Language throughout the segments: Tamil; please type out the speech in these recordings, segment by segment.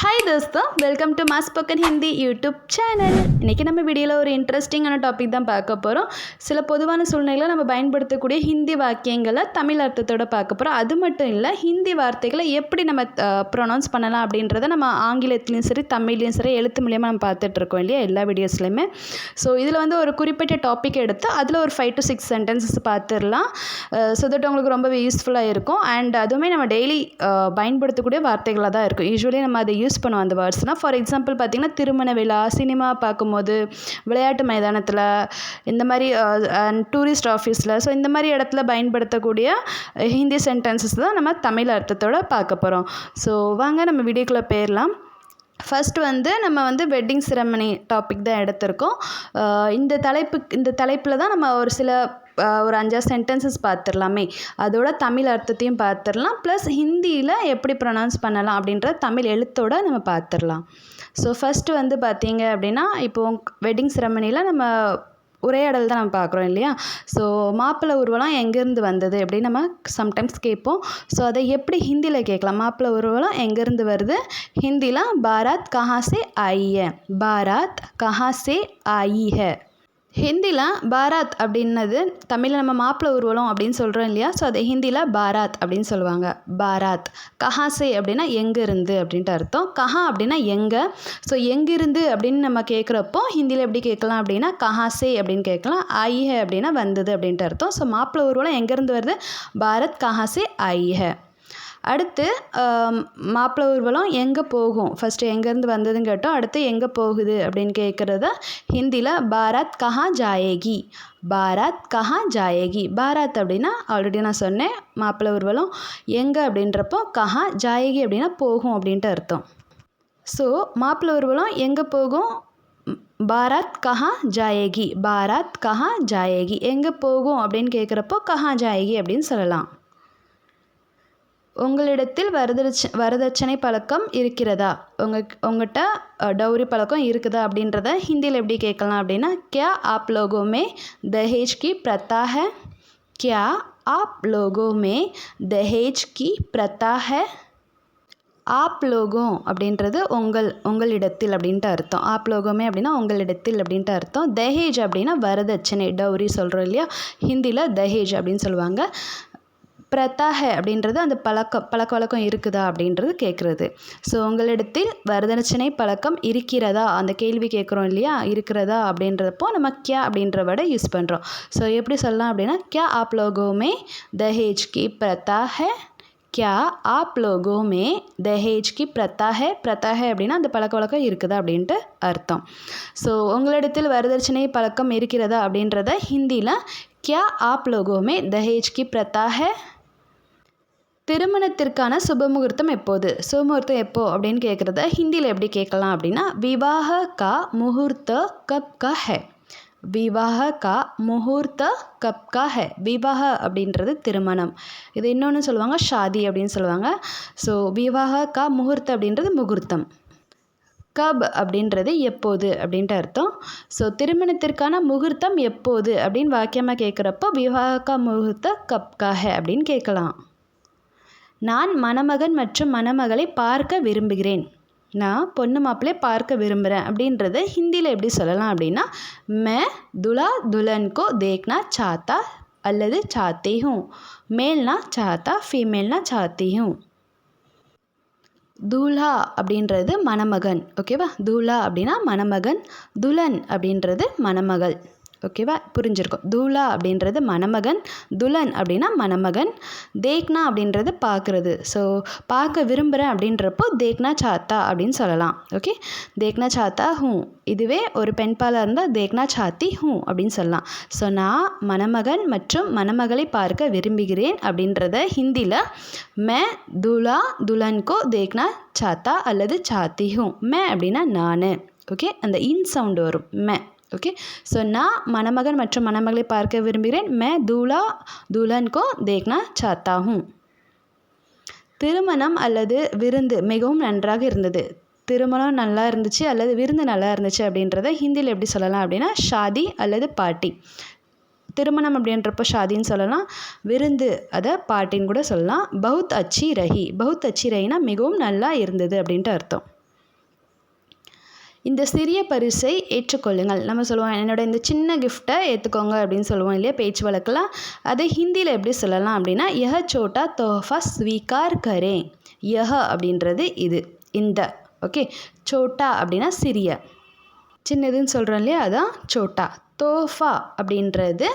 Hi தோஸ்தோ welcome to mass spoken Hindi YouTube channel இன்றைக்கி நம்ம வீடியோவில் ஒரு இன்ட்ரெஸ்டிங்கான டாபிக் தான் பார்க்க போகிறோம் சில பொதுவான சூழ்நிலையில் நம்ம பயன்படுத்தக்கூடிய ஹிந்தி வாக்கியங்களை தமிழ் அர்த்தத்தோடு பார்க்க போகிறோம் அது மட்டும் இல்லை ஹிந்தி வார்த்தைகளை எப்படி நம்ம ப்ரொனவுன்ஸ் பண்ணலாம் அப்படின்றத நம்ம ஆங்கிலத்துலேயும் சரி தமிழ்லேயும் சரி எழுத்து மூலியமாக நம்ம பார்த்துட்ருக்கோம் இல்லையா எல்லா வீடியோஸ்லையுமே ஸோ இதில் வந்து ஒரு குறிப்பிட்ட டாபிக் எடுத்து அதில் ஒரு ஃபைவ் டு சிக்ஸ் சென்டென்சஸ் பார்த்துடலாம். ஸோ தட் உங்களுக்கு ரொம்பவே யூஸ்ஃபுல்லாக இருக்கும். அண்ட் அதுவுமே நம்ம டெய்லி பயன்படுத்தக்கூடிய வார்த்தைகளாக தான் இருக்கும். யூஸ்வலி நம்ம அதை யூஸ் பண்ணுவோம் அந்த வேர்ட்ஸ்னால் ஃபார் எக்ஸாம்பிள் பார்த்திங்கன்னா திருமண விழா சினிமா பார்க்கும்போது விளையாட்டு மைதானத்தில் இந்த மாதிரி டூரிஸ்ட் ஆஃபீஸில் ஸோ இந்த மாதிரி இடத்துல பயன்படுத்தக்கூடிய ஹிந்தி சென்டென்சஸ் தான் நம்ம தமிழ் அர்த்தத்தோடு பார்க்க போகிறோம் ஸோ வாங்க நம்ம வீடியோக்குள்ளே போயிடலாம் ஃபஸ்ட் வந்து நம்ம வந்து வெட்டிங் செரமனி டாபிக் தான் எடுத்திருக்கோம். இந்த தலைப்பு இந்த தலைப்பில் தான் நம்ம ஒரு சில ஒரு அஞ்சாறு சென்டென்சஸ் பார்த்துடலாமே அதோட தமிழ் அர்த்தத்தையும் பார்த்துடலாம் ப்ளஸ் ஹிந்தியில் எப்படி ப்ரொனவுன்ஸ் பண்ணலாம் அப்படின்ற தமிழ் எழுத்தோட நம்ம பார்த்துடலாம் ஸோ ஃபஸ்ட்டு வந்து பார்த்தீங்க அப்படின்னா இப்போது வெட்டிங் செரமனியில் நம்ம உரையாடல் தான் நம்ம பார்க்குறோம் இல்லையா? ஸோ மாப்பிள்ளை ஊர்வலம் எங்கேருந்து வந்தது அப்படின்னு நம்ம சம்டைம்ஸ் கேட்போம். ஸோ அதை எப்படி ஹிந்தியில் கேட்கலாம்? மாப்பிள்ளை ஊர்வலம் எங்கேருந்து வருது? ஹிந்திலாம் பாராத் கஹாசே ஆயிய பாராத் கஹாசே ஆயிய ஹிந்தியில் பாராத் அப்படின்னது தமிழில் நம்ம மாப்பிள ஊர்வலம் அப்படின்னு சொல்கிறோம் இல்லையா? ஸோ அதை ஹிந்தியில் பாராத் அப்படின்னு சொல்லுவாங்க. பாராத். கஹாசே அப்படின்னா எங்கேருந்து அப்படின்ட்டு அர்த்தம். கஹா அப்படின்னா எங்கே? ஸோ எங்கேருந்து அப்படின்னு நம்ம கேட்குறப்போ ஹிந்தியில் எப்படி கேட்கலாம் அப்படின்னா கஹாசே அப்படின்னு கேட்கலாம். ஐஹ அப்படின்னா வந்தது அப்படின்ட்டு அர்த்தம். ஸோ மாப்பிள ஊர்வலம் எங்கேருந்து வருது? பாரத் கஹாசே ஐஹ அடுத்து மாப்பிள ஊர்வலம் எங்கே போகும்? ஃபஸ்ட்டு எங்கேருந்து வந்ததுன்னு கேட்டோம். அடுத்து எங்கே போகுது அப்படின்னு கேட்குறத ஹிந்தியில் பாராத் கஹா ஜாயேகி. பாராத் கஹா ஜாயேகி. பாராத் அப்படின்னா ஆல்ரெடி நான் சொன்னேன். மாப்பிள்ளை ஊர்வலம் எங்கே அப்படின்றப்போ கஹா ஜாயேகி அப்படின்னா போகும் அப்படின்ட்டு அர்த்தம். ஸோ மாப்பிள்ளை ஊர்வலம் எங்கே போகும்? பாராத் கஹா ஜாயேகி. பாராத் கஹா ஜாயேகி. எங்கே போகும் அப்படின்னு கேட்குறப்போ கஹா ஜாயேகி அப்படின்னு சொல்லலாம். உங்களிடத்தில் வரதட்ச வரதட்சணை பழக்கம் இருக்கிறதா? உங்கள் உங்கள்கிட்ட டௌரி பழக்கம் இருக்குதா அப்படின்றத ஹிந்தியில் எப்படி கேட்கலாம் அப்படின்னா கியா ஆப் லோகோ மே தஹேஜ் கி பிரத்தா ஹை கியா ஆப் லோகோ மே தஹேஜ் கி பிரத்தா ஹை ஆப் லோகோ அப்படின்றது உங்கள் உங்களிடத்தில் அப்படின்ட்டு அர்த்தம். ஆப் லோகோமே அப்படின்னா உங்களிடத்தில் அப்படின்ட்டு அர்த்தம். தஹேஜ் அப்படின்னா வரதட்சணை டௌரி சொல்கிறோம் இல்லையா? ஹிந்தியில் தஹேஜ் அப்படின்னு சொல்லுவாங்க. பிரதாக அப்படின்றது அந்த பழக்கம் பழக்க வழக்கம் இருக்குதா அப்படின்றது கேட்குறது ஸோ உங்களிடத்தில் வரதட்சணை பழக்கம் இருக்கிறதா? அந்த கேள்வி கேட்குறோம் இல்லையா? இருக்கிறதா அப்படின்றப்போ நம்ம கியா அப்படின்ற வேர்டை யூஸ் பண்ணுறோம் ஸோ எப்படி சொல்லலாம் அப்படின்னா கியா ஆப் லோகோமே தஹேஜ் கி பிரதா ஹே கியா ஆப் லோகோ மே தஹேஜ் கி பிரதா ஹே பிரதா ஹே அப்படின்னா அந்த பழக்க வழக்கம் இருக்குதா அப்படின்ட்டு அர்த்தம். ஸோ உங்களிடத்தில் வரதட்சணை பழக்கம் இருக்கிறதா அப்படின்றத ஹிந்தியில் கியா ஆப் லோகோ மே தஹேஜ் கி பிரதா ஹே திருமணத்திற்கான சுபமுகூர்த்தம் எப்போது? சுபமுகூர்த்தம் எப்போது அப்படின்னு கேட்குறத ஹிந்தியில் எப்படி கேட்கலாம் அப்படின்னா விவாக கா முகூர்த்த கப் கா ஹே. விவாக கா முகூர்த்த கப் கா ஹே. விவாக அப்படின்றது திருமணம். இது இன்னொன்று சொல்லுவாங்க ஷாதி அப்படின்னு சொல்லுவாங்க. ஸோ விவாக கா முகூர்த்த அப்படின்றது முகூர்த்தம். கப் அப்படின்றது எப்போது அப்படின்ட்டு அர்த்தம். ஸோ திருமணத்திற்கான முகூர்த்தம் எப்போது அப்படின்னு வாக்கியமாக கேட்குறப்போ விவாக முகூர்த்த கப் கா ஹே அப்படின்னு கேட்கலாம். நான் மணமகன் மற்றும் மணமகளை பார்க்க விரும்புகிறேன். நான் பொண்ணு மாப்பிள்ளையை பார்க்க விரும்புகிறேன் அப்படின்றத ஹிந்தியில் எப்படி சொல்லலாம் அப்படின்னா மே துலா துலன்கோ தேக்னா சாத்தா அல்லது சாத்தி ஹூ. மேல்னா சாத்தா ஃபீமேல்னா சாத்தி ஹூ. தூலா அப்படின்றது மணமகன். ஓகேவா? தூலா அப்படின்னா மணமகன் துலன் அப்படின்றது மணமகள். ஓகேவா புரிஞ்சிருக்கும். தூலா அப்படின்றது மணமகன் துலன் அப்படின்னா மணமகன் தேக்னா அப்படின்றது பார்க்குறது. ஸோ பார்க்க விரும்புகிறேன் அப்படின்றப்போ தேக்னா சாத்தா அப்படின்னு சொல்லலாம். Okay தேக்னா Sattha who. இதுவே ஒரு பெண்பாலாக இருந்தால் தேக்னா சாத்தி ஹூ அப்படின்னு சொல்லலாம். ஸோ நான் மணமகன் மற்றும் மணமகளை பார்க்க விரும்புகிறேன் அப்படின்றத ஹிந்தியில் மே துலா துலன்கோ தேக்னா சாத்தா அல்லது சாத்தி ஹூ. மே அப்படின்னா நான். ஓகே அந்த இன் சவுண்டு வரும். மே. ஓகே ஸோ நான் மணமகன் மற்றும் மணமகளை பார்க்க விரும்புகிறேன் மே தூலா தூலன்கோ தேக்னா சாத்தா ஹூம் திருமணம் அல்லது விருந்து மிகவும் நன்றாக இருந்தது திருமணம் நல்லா இருந்துச்சு அல்லது விருந்து நல்லா இருந்துச்சு அப்படின்றத ஹிந்தியில் எப்படி சொல்லலாம் அப்படின்னா ஷாதி அல்லது பாட்டி திருமணம் அப்படின்றப்போ ஷாதின்னு சொல்லலாம் விருந்து அதை பாட்டின்னு கூட சொல்லலாம் பௌத் அச்சி ரஹி பௌத் அச்சி ரஹினா மிகவும் நல்லா இருந்தது அப்படின்ட்டு அர்த்தம் இந்த சிறிய பரிசை ஏற்றுக்கொள்ளுங்கள். நம்ம சொல்லுவோம் என்னோட இந்த சின்ன கிஃப்ட்டை ஏற்றுக்கோங்க அப்படின்னு சொல்லுவோம் இல்லையா பேச்சு வழக்கில் அதை ஹிந்தியில் எப்படி சொல்லலாம் அப்படின்னா யஹ சோட்டா தோஃபா ஸ்வீகார் கரே. யஹ அப்படின்றது இது இந்த ஓகே? சோட்டா அப்படின்னா சிறிய. சின்னதுன்னு சொல்கிறோம் இல்லையா அதான் சோட்டா. தோஃபா அப்படின்றது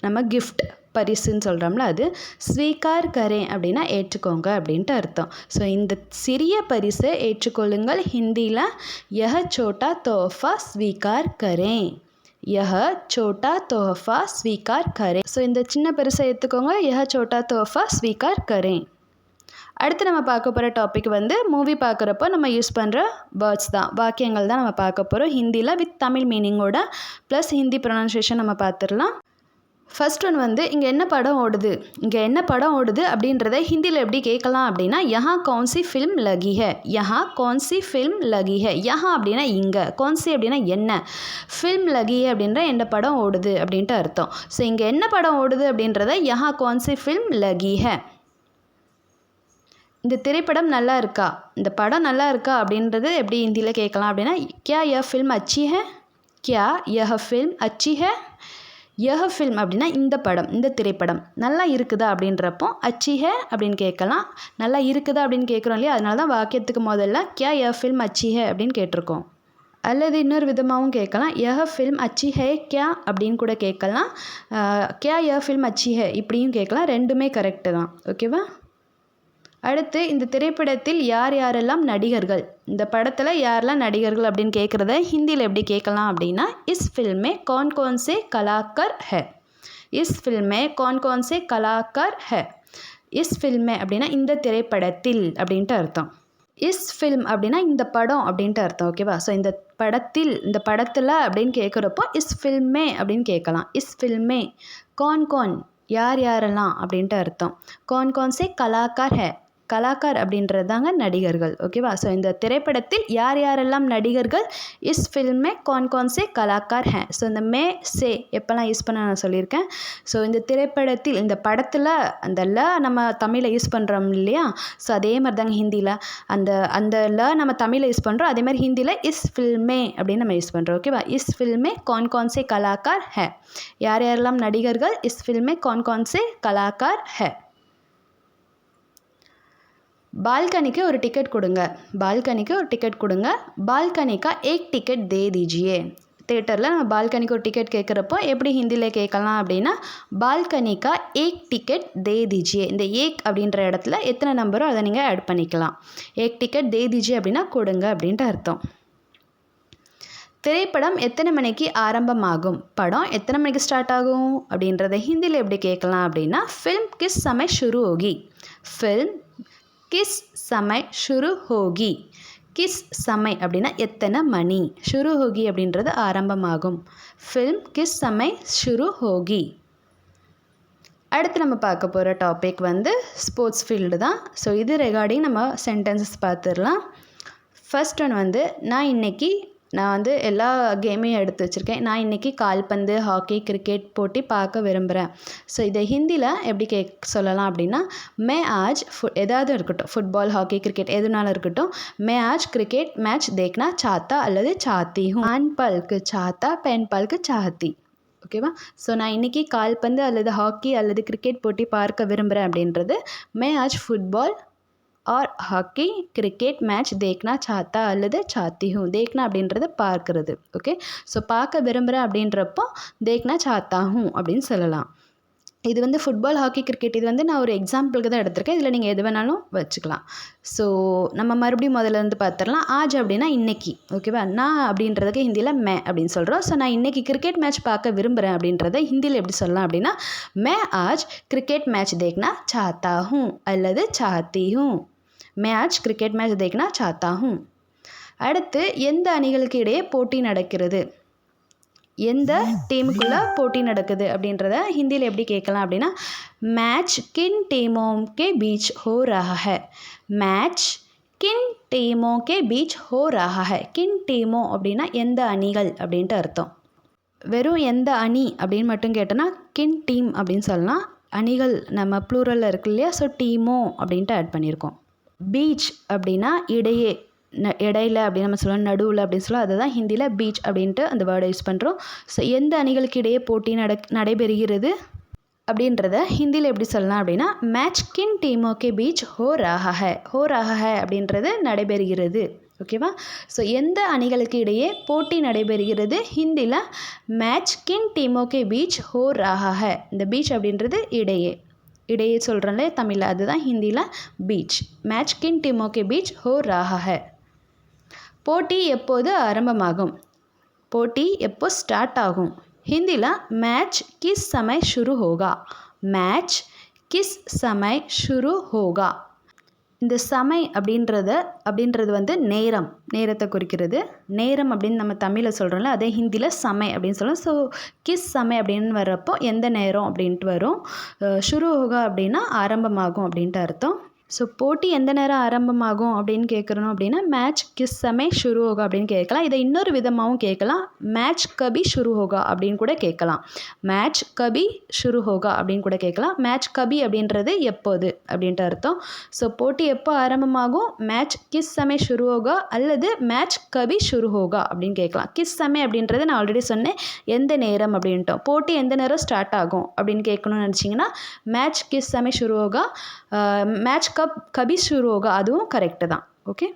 நம்ம கிஃப்ட் பரிசுன்னு சொல்கிறோம்ல அது ஸ்வீகார் கரேன் அப்படின்னா ஏற்றுக்கோங்க அப்படின்ட்டு அர்த்தம். ஸோ இந்த சிறிய பரிசை ஏற்றுக்கொள்ளுங்கள். ஹிந்தியில் யஹ சோட்டா தோஃபா ஸ்வீகார் கரேன் யஹ சோட்டா தோஃபா ஸ்வீகார் கரேன் ஸோ இந்த சின்ன பரிசை ஏற்றுக்கோங்க யஹ சோட்டா தோஃபா ஸ்வீகார் கரேன் அடுத்து நம்ம பார்க்க போகிற டாபிக் வந்து மூவி பார்க்குறப்போ நம்ம யூஸ் பண்ணுற வேர்ட்ஸ் தான். வாக்கியங்கள் தான் நம்ம பார்க்க போகிறோம் ஹிந்தியில் வித் தமிழ் மீனிங்கோட ப்ளஸ் ஹிந்தி ப்ரொனன்சியேஷன் நம்ம பார்த்துடலாம். ஃபஸ்ட் ஒன் வந்து இங்கே என்ன படம் ஓடுது? இங்கே என்ன படம் ஓடுது அப்படின்றத ஹிந்தியில் எப்படி கேட்கலாம் அப்படின்னா யஹா கான்சி ஃபிலிம் லகி ஹே யஹா கவுன்சி ஃபிலிம் லகி ஹே யஹா அப்படின்னா இங்கே. கான்சி அப்படின்னா என்ன? ஃபிலிம் லகி அப்படின்ற என்ன படம் ஓடுது அப்படின்ட்டு அர்த்தம். ஸோ இங்கே என்ன படம் ஓடுது அப்படின்றத யஹா கவுன்சி ஃபிலிம் லகி ஹே இந்த திரைப்படம் நல்லா இருக்கா? இந்த படம் நல்லா இருக்கா அப்படின்றது எப்படி ஹிந்தியில் கேட்கலாம் அப்படின்னா கியா ய ஃபில்ம் அச்சி ஹே? கியா யஹ ஃபில்ம் அச்சி ஹே? யஹ ஃபில்ம் அப்படின்னா இந்த படம் இந்த திரைப்படம். நல்லா இருக்குதா அப்படின்றப்போ அச்சி ஹே அப்படின்னு கேட்கலாம். நல்லா இருக்குதா அப்படின்னு கேட்குறோம் இல்லையா? அதனால தான் வாக்கியத்துக்கு முதல்ல கியா யஹ ஃபில்ம் அச்சி ஹே அப்படின்னு கேட்டிருக்கோம். அல்லது இன்னொரு விதமாகவும் கேட்கலாம். யஹ ஃபில்ம் அச்சி ஹே கியா அப்படின்னு கூட கேட்கலாம். கியா யஹ ஃபில்ம் அச்சி ஹே இப்படியும் கேட்கலாம். ரெண்டுமே கரெக்டு தான். ஓகேவா அடுத்து இந்த திரைப்படத்தில் யார் யாரெல்லாம் நடிகர்கள்? இந்த படத்தில் யாரெல்லாம் நடிகர்கள் அப்படின்னு கேட்குறத ஹிந்தியில் எப்படி கேட்கலாம் அப்படின்னா இஸ் ஃபில்மே கான் கான் சே கலாக்கர் ஹே. இஸ் ஃபில்மே கான் கான் சே கலாக்கர் ஹே. இஸ் ஃபில்மே அப்படின்னா இந்த திரைப்படத்தில் அப்படின்ட்டு அர்த்தம். இஸ் ஃபில்ம் அப்படின்னா இந்த படம் அப்படின்ட்டு அர்த்தம் ஓகேவா ஸோ இந்த படத்தில் இந்த படத்தில் அப்படின்னு கேட்குறப்போ இஸ் ஃபில்மே அப்படின்னு கேட்கலாம். இஸ் ஃபில்மே கான் கான் யார் யாரெல்லாம் அப்படின்ட்டு அர்த்தம். கான் கான் சே கலாக்கார் ஹே. கலாக்கார் அப்படின்றது தாங்க நடிகர்கள் ஓகேவா ஸோ இந்த திரைப்படத்தில் யார் யாரெல்லாம் நடிகர்கள்? இஸ் ஃபில்மே கான் கான் சே கலாக்கார் ஹே. ஸோ இந்த மே சே எப்போல்லாம் யூஸ் பண்ண நான் சொல்லியிருக்கேன். ஸோ இந்த திரைப்படத்தில் இந்த படத்தில் அந்த ல நம்ம தமிழில் யூஸ் பண்ணுறோம் இல்லையா? ஸோ அதே மாதிரி தாங்க ஹிந்தியில் அந்த அந்த ல நம்ம தமிழில் யூஸ் பண்ணுறோம் அதே மாதிரி ஹிந்தியில் இஸ் ஃபில்மே அப்படின்னு நம்ம யூஸ் பண்ணுறோம் ஓகேவா இஸ் ஃபில்மே கான் கான் சே கலாக்கார் ஹே. யார் யாரெல்லாம் நடிகர்கள்? இஸ் ஃபில்மே கான் கான் சே கலாக்கார் ஹே. बालकनी के ஒரு டிக்கெட் கொடுங்க பால்கனிக்கு ஒரு டிக்கெட் கொடுங்க பால்கனிக்கா ஏக் டிக்கெட் தே தீஜியே தேட்டரில் நம்ம பால்கனிக்கு ஒரு டிக்கெட் கேட்குறப்போ எப்படி ஹிந்தியில் கேட்கலாம் அப்படின்னா பால்கனிக்கா ஏக் டிக்கெட் தே தீஜியே இந்த ஏக் அப்படின்ற இடத்துல எத்தனை நம்பரோ அதை நீங்கள் ஆட் பண்ணிக்கலாம் ஏக் டிக்கெட் தே தீஜியே அப்படின்னா கொடுங்க அப்படின்ட்டு அர்த்தம் திரைப்படம் எத்தனை மணிக்கு ஆரம்பமாகும் படம் எத்தனை மணிக்கு ஸ்டார்ட் ஆகும் அப்படின்றத ஹிந்தியில் எப்படி கேட்கலாம் அப்படின்னா ஃபில்ம் கிஸ் சமய் ஷுரு ஹோகி ஃபில்ம் கிஸ் சமய் ஷுரு ஹோகி. கிஸ் சமை அப்படின்னா எத்தனை மணி? ஷுரு ஹோகி அப்படின்றது ஆரம்பமாகும். ஃபில்ம் கிஸ் சமை ஷுரு ஹோகி. அடுத்து நம்ம பார்க்க போகிற டாபிக் வந்து ஸ்போர்ட்ஸ் ஃபீல்டு தான். ஸோ இது ரெகார்டிங் நம்ம சென்டென்சஸ் பார்த்துடலாம். ஃபஸ்ட் ஒன் வந்து நான் இன்னைக்கு நான் வந்து எல்லா கேமையும் எடுத்து வச்சுருக்கேன். நான் இன்றைக்கி கால்பந்து ஹாக்கி கிரிக்கெட் போட்டி பார்க்க விரும்புகிறேன் ஸோ இதை ஹிந்தியில் எப்படி கே சொல்லலாம் அப்படின்னா மே ஆஜ் ஃபு எதாவது இருக்கட்டும். ஃபுட்பால் ஹாக்கி கிரிக்கெட் எதுனாலும் இருக்கட்டும். மே ஆஜ் கிரிக்கெட் மேட்ச் தேக்னா சாத்தா அல்லது சாத்தி ஹூ. ஆண் பாலுக்கு சாத்தா பெண் பாலுக்கு சாத்தி. ஓகேவா ஸோ நான் இன்றைக்கி கால்பந்து அல்லது ஹாக்கி அல்லது கிரிக்கெட் போட்டி பார்க்க விரும்புகிறேன் அப்படின்றது மே ஆஜ் ஃபுட்பால் ஆர் ஹாக்கி கிரிக்கெட் மேட்ச் தேக்னா சாத்தா அல்லது சாத்தி ஹூ தேக்னா அப்படின்றத பார்க்கறது ஓகே ஸோ பார்க்க விரும்புகிறேன் அப்படின்றப்போ தேக்னா சாத்தா ஹூ அப்படின்னு சொல்லலாம். இது வந்து ஃபுட்பால் ஹாக்கி கிரிக்கெட் இது வந்து நான் ஒரு எக்ஸாம்பிளுக்கு தான் எடுத்திருக்கேன். இதில் நீங்கள் எது வேணாலும் வச்சுக்கலாம். ஸோ நம்ம மறுபடியும் முதல்ல இருந்து பார்த்துடலாம். ஆஜ் அப்படின்னா இன்னைக்கு ஓகேவா நான் அப்படின்றதுக்கு ஹிந்தியில் மே அப்படின்னு சொல்கிறோம் ஸோ நான் இன்றைக்கி கிரிக்கெட் மேட்ச் பார்க்க விரும்புகிறேன் அப்படின்றத ஹிந்தியில் எப்படி சொல்லலாம் அப்படின்னா மே ஆஜ் கிரிக்கெட் மேட்ச் தேக்னா சாத்தா ஹூ அல்லது சாத்தி ஹூ मैं आज கிரிக்கெட் மேட்ச் देखना चाहता हूँ அடுத்து எந்த அணிகளுக்கு இடையே போட்டி நடக்கிறது எந்த டீமுக்குள்ளே போட்டி நடக்குது அப்படின்றத ஹிந்தியில் எப்படி கேட்கலாம் அப்படின்னா மேட்ச் கின் டீமோம் கே பீச் ஹோ ரஹா है மேட்ச் கின் டீமோ கே பீச் ஹோ ரஹா है கின் டீமோ அப்படின்னா எந்த அணிகள் அப்படின்ட்டு அர்த்தம் வெறும் எந்த அணி அப்படின்னு மட்டும் கேட்டோன்னா கின் டீம் அப்படின்னு சொல்லலாம் அணிகள் நம்ம ப்ளூரலில் இருக்கு இல்லையா ஸோ டீமோ அப்படின்ட்டு ஆட் பண்ணியிருக்கோம் பீச் அப்படின்னா இடையே ந இடையில அப்படின்னு நம்ம சொல்லுவோம் நடுவில் அப்படின்னு சொல்லுவோம் அதை தான் ஹிந்தியில் பீச் அப்படின்ட்டு அந்த வேர்டை யூஸ் பண்ணுறோம் ஸோ எந்த அணிகளுக்கு இடையே போட்டி நட நடைபெறுகிறது அப்படின்றத ஹிந்தியில் எப்படி சொல்லலாம் அப்படின்னா மேட்ச் கின் டீமோகே பீச் ஹோ ராக ஹோ ராக அப்படின்றது நடைபெறுகிறது. ஓகேவா ஸோ எந்த அணிகளுக்கு இடையே போட்டி நடைபெறுகிறது? ஹிந்தியில் மேட்ச் கின் டீமோகே பீச் ஹோ ராக இந்த பீச் அப்படின்றது இடையே. இடையே சொல்கிறேன்ல தமிழில் அதுதான் ஹிந்தியில் பீச் மேட்ச் கின் டிமோகே பீச் ஹோ ராஹா போட்டி எப்போது ஆரம்பமாகும்? போட்டி எப்போ ஸ்டார்ட் ஆகும்? ஹிந்தியில் மேட்ச் கிஸ் சமய ஷுரு ஹோகா. மேட்ச் கிஸ் சமய ஷுரு ஹோகா. இந்த சமை அப்படின்றத அப்படின்றது வந்து நேரம் நேரத்தை குறிக்கிறது. நேரம் அப்படின்னு நம்ம தமிழில் சொல்கிறோம்ல அதே ஹிந்தியில் சமை அப்படின்னு சொல்லுவோம் ஸோ கிஸ் சமை அப்படின்னு வர்றப்போ எந்த நேரம் அப்படின்ட்டு வரும். ஷுரு ஹோகா அப்படின்னா ஆரம்பமாகும் அப்படின்ட்டு அர்த்தம். ஸோ போட்டி எந்த நேரம் ஆரம்பமாகும் அப்படின்னு கேட்குறோம் அப்படின்னா மேட்ச் கிஸ் சமே ஷுரு ஹோகா அப்படின்னு கேட்கலாம் இதை இன்னொரு விதமாகவும் கேட்கலாம் மேட்ச் கபி ஷுரு ஹோகா அப்படின்னு கூட கேட்கலாம் மேட்ச் கபி ஷுரு ஹோகா அப்படின்னு கூட கேட்கலாம் மேட்ச் கபி அப்படின்றது எப்போது அப்படின்ட்டு அர்த்தம். ஸோ போட்டி எப்போ ஆரம்பமாகும்? மேட்ச் கிஸ் சமே ஷுரு ஹோகா அல்லது மேட்ச் கபி ஷுரு ஹோகா அப்படின்னு கேட்கலாம் கிஸ் சமே அப்படின்றது நான் ஆல்ரெடி சொன்னேன். எந்த நேரம் அப்படின்ட்டோம். போட்டி எந்த நேரம் ஸ்டார்ட் ஆகும் அப்படின்னு கேட்கணும்னு நினச்சிங்கன்னா மேட்ச் கிஸ் சமே ஷுரு ஹோகா மேட்ச் க கபி கபிசுரோகா அதுவும் கரெக்டு தான். ஓகே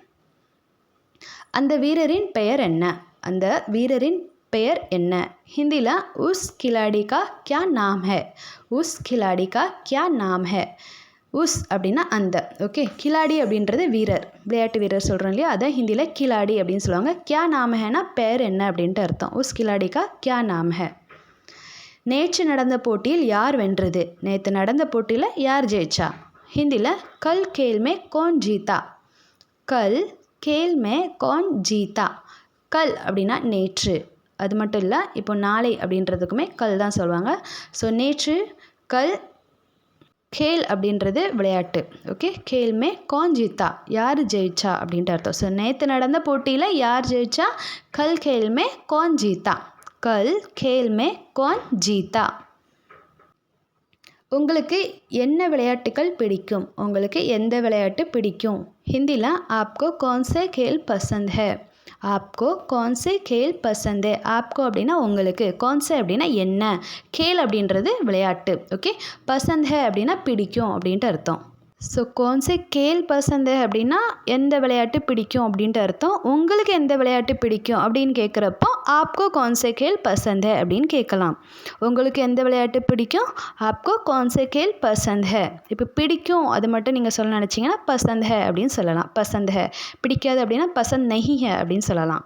அந்த வீரரின் பெயர் என்ன? அந்த வீரரின் பெயர் என்ன? ஹிந்தியில் உஸ் கிலாடிக்கா கியா நாம் ஹே? உஸ் கிலாடிக்கா கியா நாம் ஹே? உஸ் அப்படின்னா அந்த. ஓகே கிலாடி அப்படின்றது வீரர். விளையாட்டு வீரர் சொல்கிறோம் இல்லையா? அதை ஹிந்தியில் கிலாடி அப்படின்னு சொல்லுவாங்க. கியா நாம் ஹேனா பெயர் என்ன அப்படின்ட்டு அர்த்தம். உஸ் கிலாடிக்கா கியா நாம் ஹே? நேற்று நடந்த போட்டியில் யார் வென்றது? நேற்று நடந்த போட்டியில் யார் ஜெயிச்சா? ஹிந்தியில் கல் கேள்மே கோன் ஜீதா. கல் கேள்மே கான் கோன் ஜீதா. கல் அப்படின்னா நேற்று. அது மட்டும் இல்லை இப்போ நாளை அப்படின்றதுக்குமே கல் தான் சொல்லுவாங்க ஸோ நேற்று கல் கேல் அப்படின்றது விளையாட்டு. ஓகே கேல்மே கோன் ஜீத்தா யார் ஜெயிச்சா அப்படின்ட்டு அர்த்தம். ஸோ நேற்று நடந்த போட்டியில் யார் ஜெயிச்சா? கல் கேல்மே கான் கோன் ஜீத்தா கல் கேல்மே கான் கோன் ஜீத்தா உங்களுக்கு என்ன விளையாட்டுகள் பிடிக்கும்? உங்களுக்கு எந்த விளையாட்டு பிடிக்கும்? ஹிந்தியில் ஆப்கோ கௌன்சே கேல் பசந்த் ஹே. ஆப்கோ கான்சே கேல் பசந்தே ஆப்கோ அப்படின்னா உங்களுக்கு. கான்சே அப்படின்னா என்ன? கேல் அப்படின்றது விளையாட்டு. ஓகே? பசந்த் ஹே அப்படின்னா பிடிக்கும் அப்படின்ட்டு அர்த்தம். ஸோ கவுன்சே கேல் பசந்த் அப்படின்னா எந்த விளையாட்டு பிடிக்கும் அப்படின்ட்டு அர்த்தம். உங்களுக்கு எந்த விளையாட்டு பிடிக்கும் அப்படின்னு கேட்குறப்போ ஆப்கோ கவுன்சே கேல் பசந்த் அப்படின்னு கேட்கலாம். உங்களுக்கு எந்த விளையாட்டு பிடிக்கும்? ஆப்கோ கவுன்சே கேல் பசந்த் ஹே இப்போ பிடிக்கும் அது மட்டும் நீங்கள் சொல்ல நினச்சிங்கன்னா பசந்த் ஹே அப்படின்னு சொல்லலாம். பசந்த் ஹே பிடிக்காது அப்படின்னா பசந்த் நஹி ஹே அப்படின்னு சொல்லலாம்.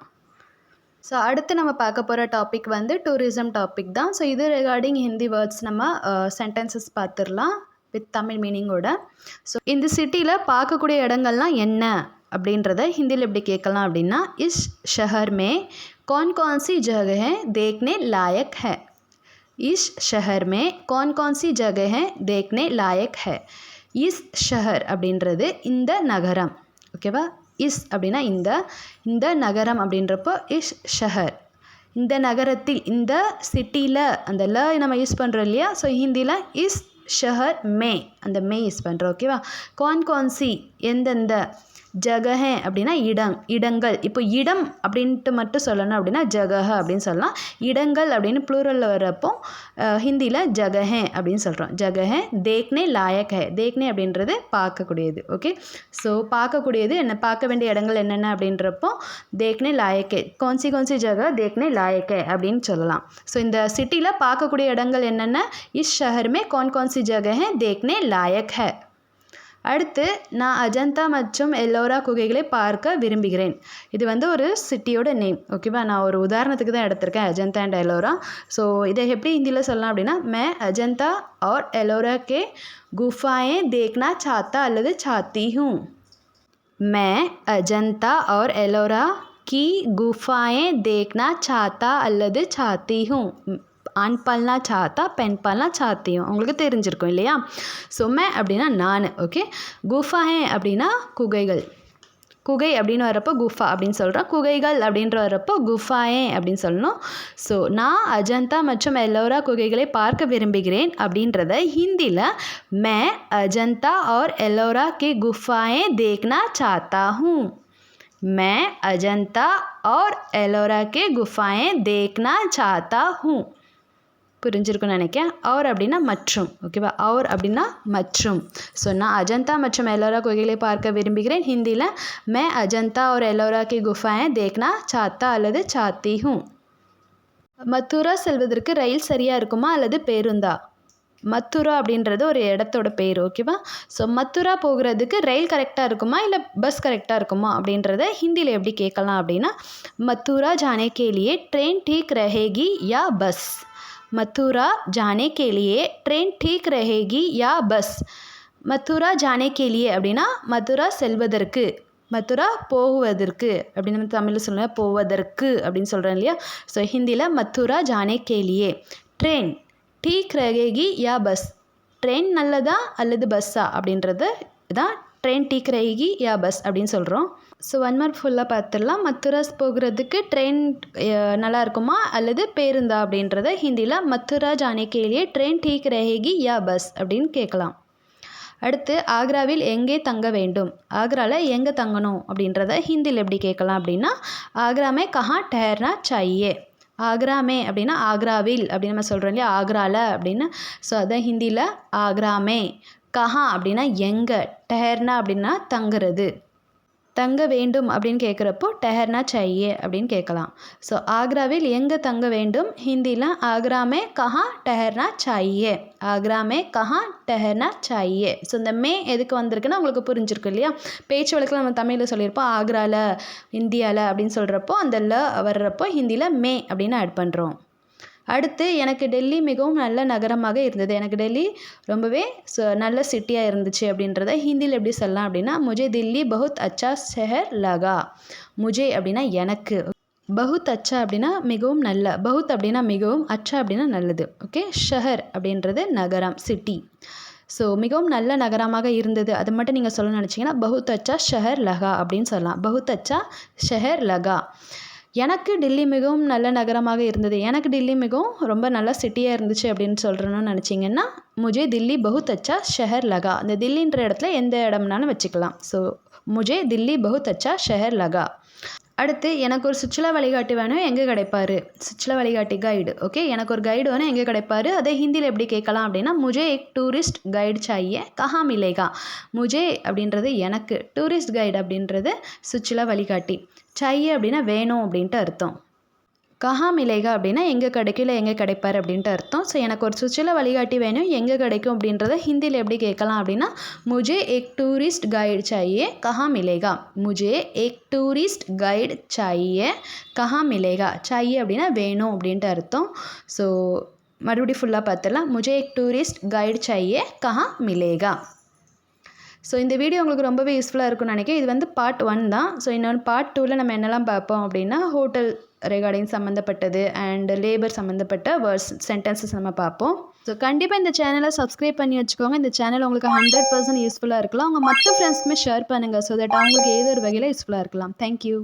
ஸோ அடுத்து நம்ம பார்க்க போகிற டாபிக் வந்து டூரிசம் டாபிக் தான். ஸோ இது ரிகார்டிங் ஹிந்தி வேர்ட்ஸ் நம்ம சென்டென்சஸ் பார்த்துடலாம். வித் தமிழ் மீனிங்கோட ஸோ இந்த சிட்டியில் பார்க்கக்கூடிய இடங்கள்லாம் என்ன அப்படின்றத ஹிந்தியில் எப்படி கேட்கலாம் அப்படின்னா இஸ் ஷஹர் மே कौन कौन सी जगह है देखने लायक है इस शहर में कौन कौन सी जगह है देखने लायक है இஸ் ஷஹர் அப்படின்றது இந்த நகரம் ஓகேவா இஸ் அப்படின்னா இந்த இந்த நகரம் அப்படின்றப்போ இஸ் ஷஹர் இந்த நகரத்தில் இந்த சிட்டியில் அந்த ல நம்ம யூஸ் பண்ணுறோம் இல்லையா ஸோ ஹிந்தியில் இஸ் ஷஹர் மே. அந்த மே யூஸ் பண்ணுறோம் ஓகேவா கான் கான்சி எந்தெந்த ஜகஹ அப்படின்னா இடம் இடங்கள். இப்போ இடம் அப்படின்ட்டு மட்டும் சொல்லணும் அப்படின்னா ஜகஹ அப்படின்னு சொல்லலாம். இடங்கள் அப்படின்னு ப்ளூரலில் வர்றப்போ ஹிந்தியில் ஜகஹ அப்படின்னு சொல்கிறோம் ஜகஹ தேக்னே லாயக் ஹே. தேக்னே அப்படின்றது பார்க்கக்கூடியது. ஓகே? ஸோ பார்க்கக்கூடியது என்ன? பார்க்க வேண்டிய இடங்கள் என்னென்ன அப்படின்றப்போ தேக்னே லாயக்கே கோன்சி கோன்சி ஜகா தேக்னே லாயக்கே அப்படின்னு சொல்லலாம். ஸோ இந்த சிட்டியில் பார்க்கக்கூடிய இடங்கள் என்னென்ன? இஸ் ஷஹர் மே கோன் கோன் ஜகஹ தேக்னே லாயக் ஹே. அடுத்து நான் அஜந்தா மற்றும் எல்லோரா குகைகளை பார்க்க விரும்புகிறேன் இது வந்து ஒரு சிட்டியோட நேம் ஓகேவா நான் ஒரு உதாரணத்துக்கு தான் எடுத்திருக்கேன் அஜந்தா அண்ட் எல்லோரா ஸோ இதை எப்படி ஹிந்தியில் சொல்லலாம் அப்படின்னா மே அஜந்தா और एलोरा के गुफाएं देखना चाहता அல்லது चाहती हूँ मैं अजंता और एलोरा की गुफाएं देखना चाहता அல்லது चाहती हूँ ஆண் பால்னா சாத்தா பெண் பால்னா சாத்தியம் உங்களுக்கு தெரிஞ்சிருக்கும் இல்லையா சொம்ம அப்படின்னா நான் ஓகே குஃபாஹே அப்படின்னா குகைகள் குகை அப்படின்னு வரப்போ குஃபா அப்படின்னு சொல்கிறோம் குகைகள் அப்படின்ற வரப்போ குஃபாயே அப்படின்னு சொல்லணும் ஸோ நான் அஜந்தா மற்றும் எல்லோரா குகைகளை பார்க்க விரும்புகிறேன் அப்படின்றத ஹிந்தியில் மே அஜந்தா और எல்லோரா கி குஃபாயே தேக்னா சாத்தா ஹூ मैं अजंता और एलोरा के गुफाएं देखना चाहता हूँ புரிஞ்சிருக்குன்னு நினைக்கேன் அவர் அப்படின்னா மற்றும் ஓகேவா அவர் அப்படின்னா மற்றும். ஸோ நான் அஜந்தா மற்றும் எல்லோரா குகைகளை பார்க்க விரும்புகிறேன். ஹிந்தியில் மே அஜந்தா ஒரு எல்லோரா கி குஃபாயை தேக்னா சாத்தா அல்லது சாத்தி ஹூம் மத்துரா செல்வதற்கு ரயில் சரியாக இருக்குமா அல்லது பேருந்தா? மத்துரா அப்படின்றது ஒரு இடத்தோட பேர் ஓகேவா ஸோ மத்துரா போகிறதுக்கு ரயில் கரெக்டாக இருக்குமா இல்லை பஸ் கரெக்டாக இருக்குமா அப்படின்றத ஹிந்தியில் எப்படி கேட்கலாம் அப்படின்னா மத்துரா ஜானே கேலியே ட்ரெயின் டீக் ரஹேகி யா பஸ் मथुरा जाने के लिए ट्रेन ठीक रहेगी या பஸ் மதுரா ஜானே கேலியே அப்படின்னா மதுரா செல்வதற்கு மதுரா போவதற்கு அப்படின்னு நம்ம தமிழில் சொல்லலாம் போவதற்கு அப்படின்னு சொல்கிறேன் இல்லையா ஸோ ஹிந்தியில் மதுரா ஜானே கேலியே ட்ரெயின் டீக் ரகேகி யா பஸ் ட்ரெயின் நல்லதா அல்லது பஸ்ஸா அப்படின்றது தான் ட்ரெயின் டீக் ரகேகி யா பஸ் அப்படின்னு சொல்கிறோம் ஸோ ஒன் மார்க் ஃபுல்லாக பார்த்துடலாம் மத்துராஸ் போகிறதுக்கு ட்ரெயின் நல்லா இருக்குமா அல்லது பேருந்தா அப்படின்றத ஹிந்தியில் மத்துரா ஜானே கேலியே ட்ரெயின் டீக் ரஹேகி யா பஸ் அப்படின்னு கேட்கலாம். அடுத்து ஆக்ராவில் எங்கே தங்க வேண்டும்? ஆக்ராவில் எங்கே தங்கணும்? அப்படின்றத ஹிந்தியில் எப்படி கேட்கலாம் அப்படின்னா ஆக்ராமே கஹா டேர்னா சாயே ஆக்ராமே அப்படின்னா ஆக்ராவில் அப்படின்னு நம்ம சொல்கிறோம் இல்லையா? ஆக்ராவில் அப்படின்னு. ஸோ அதான் ஹிந்தியில் ஆக்ராமே. கஹா அப்படின்னா எங்கே? டஹர்னா அப்படின்னா தங்குறது. தங்க வேண்டும் அப்படின்னு கேட்குறப்போ டெஹர்னா சையே அப்படின்னு கேட்கலாம் ஸோ ஆக்ராவில் எங்கே தங்க வேண்டும்? ஹிந்தியில் ஆக்ராமே கஹா டெஹர்னா சாயே ஆக்ராமே கஹா டஹர்னா சாயே. ஸோ இந்த மே எதுக்கு வந்திருக்குன்னா உங்களுக்கு புரிஞ்சிருக்கு இல்லையா? பேச்சு வழக்கில் நம்ம தமிழில் சொல்லியிருப்போம் ஆக்ராவில் இந்தியாவில் அப்படின்னு சொல்கிறப்போ அந்த ல வர்றப்போ ஹிந்தியில் மே அப்படின்னு ஆட் பண்ணுறோம் அடுத்து எனக்கு டெல்லி மிகவும் நல்ல நகரமாக இருந்தது. எனக்கு டெல்லி ரொம்பவே ச நல்ல சிட்டியாக இருந்துச்சு அப்படின்றத ஹிந்தியில் எப்படி சொல்லலாம் அப்படின்னா முஜே தில்லி பகுத் அச்சா ஷெஹர் லகா. முஜே அப்படின்னா எனக்கு. பகுத் அச்சா அப்படின்னா மிகவும் நல்ல. பகுத் அப்படின்னா மிகவும் அச்சா அப்படின்னா நல்லது. ஓகே? ஷஹர் அப்படின்றது நகரம் சிட்டி ஸோ மிகவும் நல்ல நகரமாக இருந்தது. அதை மட்டும் நீங்கள் சொல்ல நினச்சிங்கன்னா பகுத் அச்சா ஷஹர் லகா அப்படின்னு சொல்லலாம். பகுத் அச்சா ஷஹர் லகா. எனக்கு டெல்லி மிகவும் நல்ல நகரமாக இருந்தது. எனக்கு டெல்லி மிகவும் ரொம்ப நல்ல சிட்டியாக இருந்துச்சு அப்படின்னு சொல்கிறேன்னு நினச்சிங்கன்னா முஜே தில்லி பகுத் அச்சா ஷெஹர் லகா. அந்த தில்லின்ற இடத்துல எந்த இடம்னாலும் வச்சுக்கலாம். ஸோ முஜே தில்லி பகுத் அச்சா ஷெஹர் லகா. அடுத்து எனக்கு ஒரு சுற்றுலா வழிகாட்டி வேணும் எங்கே கிடைப்பாரு? சுற்றுலா வழிகாட்டி கைடு ஓகே எனக்கு ஒரு கைடு வேணும் எங்கே கிடைப்பாரு? அதை ஹிந்தியில் எப்படி கேட்கலாம் அப்படின்னா முஜே எக் டூரிஸ்ட் கைடு சாயே கஹா மிலேகா முஜே அப்படின்றது எனக்கு டூரிஸ்ட் கைடு அப்படின்றது சுற்றுலா வழிகாட்டி. சாயே அப்படின்னா வேணும் அப்படின்ட்டு அர்த்தம். கஹா மிலேகா அப்படின்னா எங்கே கிடைக்கும் இல்லை எங்கே கிடைப்பார் அப்படின்ட்டு அர்த்தம். ஸோ எனக்கு ஒரு சுற்றுலா வழிகாட்டி வேணும். எங்கே கிடைக்கும் அப்படின்றத ஹிந்தியில் எப்படி கேட்கலாம் அப்படின்னா முஜே எக் டூரிஸ்ட் கைடு சாயே கஹா மிலேகா முஜே எக் டூரிஸ்ட் கைடு சாயே கஹா மிலேகா சாயே அப்படின்னா வேணும் அப்படின்ட்டு அர்த்தம். ஸோ மறுபடியும் ஃபுல்லாக பார்த்துடலாம். முஜே எக் டூரிஸ்ட் கைடு சாயே கஹா மிலேகா ஸோ இந்த வீடியோ உங்களுக்கு ரொம்பவே யூஸ்ஃபுல்லாக இருக்கும்னு நினைக்கிறேன். இது வந்து பார்ட் ஒன் தான். ஸோ இன்னொன்று பார்ட் டூவில் நம்ம என்னெல்லாம் பார்ப்போம் அப்படின்னா ஹோட்டல் ரெகார்டிங் சம்மந்தப்பட்டது அண்ட் லேபர் சம்மந்தப்பட்ட வேர்ட்ஸ் சென்டென்சஸ் நம்ம பார்ப்போம். ஸோ கண்டிப்பாக இந்த சேனலை சப்ஸ்கிரைப் பண்ணி வச்சுக்கோங்க. இந்த சேனல் உங்களுக்கு ஹண்ட்ரட் பர்சன்ட் யூஸ்ஃபுல்லாக இருக்கலாம். உங்கள் மற்ற ஃப்ரெண்ட்ஸ்க்குமே ஷேர் பண்ணுங்கள் ஸோ தட் அவங்களுக்கு ஏதோ ஒரு வகையில் யூஸ்ஃபுல்லாக இருக்கலாம். தேங்க்யூ